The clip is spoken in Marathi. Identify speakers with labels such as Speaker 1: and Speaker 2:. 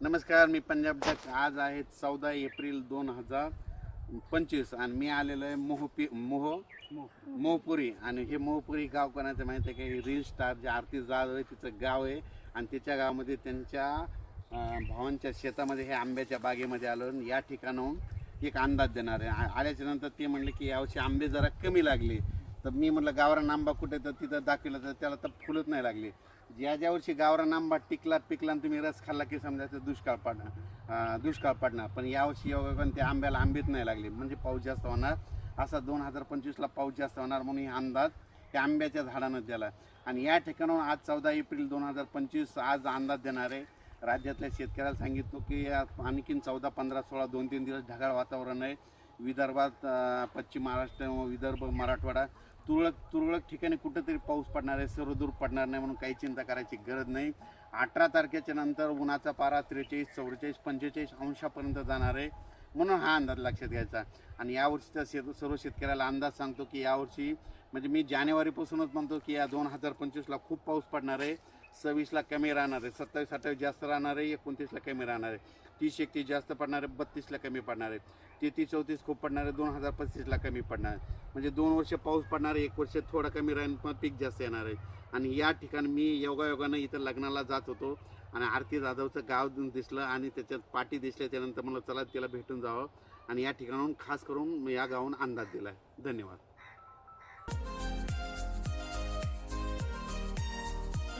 Speaker 1: नमस्कार मी पंजाब डक आज आहे चौदा एप्रिल दोन हजार पंचवीस आणि मी आलेलो आहे मोहपी मोह मोहपुरी. आणि हे मोहपुरी गाव कोणाचं माहिती आहे का? रील स्टार जे आरती जाधव आहे तिचं गाव आहे. आणि तिच्या गावामध्ये त्यांच्या भावांच्या शेतामध्ये हे आंब्याच्या बागेमध्ये आलो या ठिकाणाहून एक अंदाज देणार आहे. आल्याच्यानंतर ते म्हणले की यावर्षी आंबे जरा कमी लागले. तर मी म्हटलं गावरान आंबा कुठे तर तिथं दाखवलं तर त्याला तर फुलत नाही लागली. ज्या ज्या वर्षी गावरान आंबा टिकला पिकला आणि तुम्ही रस खाल्ला की समजायचं दुष्काळ पडणार दुष्काळ पडणार. पण यावर्षी योगायोगाने त्या आंब्याला आंबेच नाही लागले. म्हणजे पाऊस जास्त होणार. असा दोन हजार पंचवीसला पाऊस जास्त होणार म्हणून हे अंदाज त्या आंब्याच्या झाडानं दिला आणि या ठिकाणाहून आज चौदा एप्रिल दोन हजार पंचवीस आज अंदाज देणार आहे. राज्यातल्या शेतकऱ्याला सांगितलं की आणखीन चौदा पंधरा सोळा दोन तीन दिवस ढगाळ वातावरण आहे. विदर्भात पश्चिम महाराष्ट्र विदर्भ मराठवाडा तुरळक तुरळक ठिकाणी कुठेतरी पाऊस पडणार आहे सर्व दूर पडणार नाही म्हणून काही चिंता करायची गरज नाही. अठरा तारखेच्या नंतर उन्हाचा पारा त्रेचाळीस चौवेचाळीस पंचेचाळीस अंशापर्यंत जाणार आहे म्हणून हा अंदाज लक्षात घ्यायचा. आणि यावर्षीचा शेत सर्व शेतकऱ्याला अंदाज सांगतो की यावर्षी म्हणजे मी जानेवारीपासूनच म्हणतो की या दोन हजार पंचवीसला खूप पाऊस पडणार आहे. सव्वीसला कमी राहणार आहे सत्तावीस अठ्ठावीस जास्त राहणार आहे एकोणतीसला कमी राहणार आहे. तीस एकतीस जास्त पडणार आहे बत्तीसला कमी पडणार आहे. तेहतीस चौतीस खूप पडणार आहे दोन हजार पस्तीसला कमी पडणार आहे. म्हणजे दोन वर्ष पाऊस पडणार आहे एक वर्ष थोडा कमी राहील पण पीक जास्त येणार आहे. आणि या ठिकाणी मी योगायोगानं इथं लग्नाला जात होतो आणि आरती जाधवचं गाव दिसलं आणि त्याच्यात पाठी दिसले त्यानंतर मला चला तिला भेटून जावं. आणि या ठिकाणाहून खास करून या गावाहून अंदाज दिला आहे. धन्यवाद.